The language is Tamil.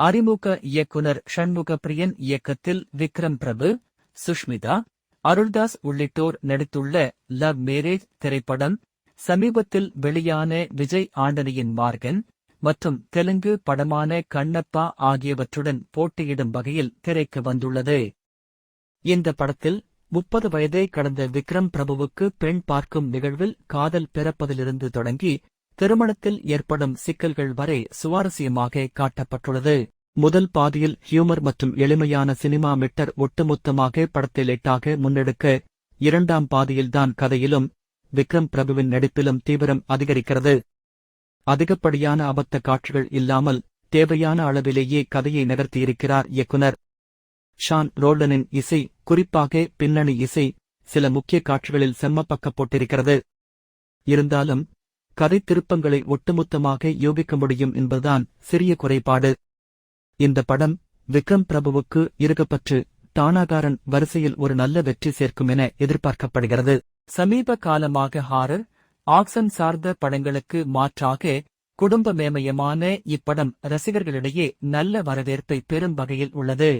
அறிமுக இயக்குனர் ஷண்முக பிரியன் இயக்கத்தில் விக்ரம் பிரபு சுஷ்மிதா அருள்தாஸ் உள்ளிட்டோர் நடித்துள்ள லவ் மேரேஜ் திரைப்படம் சமீபத்தில் வெளியான விஜய் ஆண்டனியின் மார்கன் மற்றும் தெலுங்கு படமான கண்ணப்பா ஆகியவற்றுடன் போட்டியிடும் வகையில் திரைக்கு வந்துள்ளது. இந்த படத்தில் முப்பது வயதை கடந்த விக்ரம் பிரபுவுக்கு பெண் பார்க்கும் நிகழ்வில் காதல் பிறப்பதிலிருந்து தொடங்கி திருமணத்தில் ஏற்படும் சிக்கல்கள் வரை சுவாரஸ்யமாக காட்டப்பட்டுள்ளது. முதல் பாதியில் ஹியூமர் மற்றும் எளிமையான சினிமா மிட்டர் ஒட்டுமொத்தமாக படத்தை எட்டாக முன்னெடுக்க இரண்டாம் பாதியில்தான் கதையிலும் விக்ரம் பிரபுவின் நடிப்பிலும் தீவிரம் அதிகரிக்கிறது. அதிகப்படியான அபத்த காட்சிகள் இல்லாமல் தேவையான அளவிலேயே கதையை நகர்த்தியிருக்கிறார் இயக்குனர். ஷான் ரோல்டனின் இசை குறிப்பாக பின்னணி இசை சில முக்கிய காட்சிகளில் செம்மப்பக்கப்பட்டிருக்கிறது இருந்தாலும் கதை திருப்பங்களை ஒட்டுமொத்தமாக யோகிக்க முடியும் என்பதுதான் சிறிய குறைபாடு. இந்த படம் விக்ரம் பிரபுவுக்கு இருக்கப்பற்று தானாகாரன் வரிசையில் ஒரு நல்ல வெற்றி சேர்க்கும் என எதிர்பார்க்கப்படுகிறது. சமீப காலமாக ஹாரர் ஆக்சன் சார்ந்த படங்களுக்கு மாற்றாக குடும்ப மேமயமான இப்படம் ரசிகர்களிடையே நல்ல வரவேற்பை பெறும் வகையில் உள்ளது.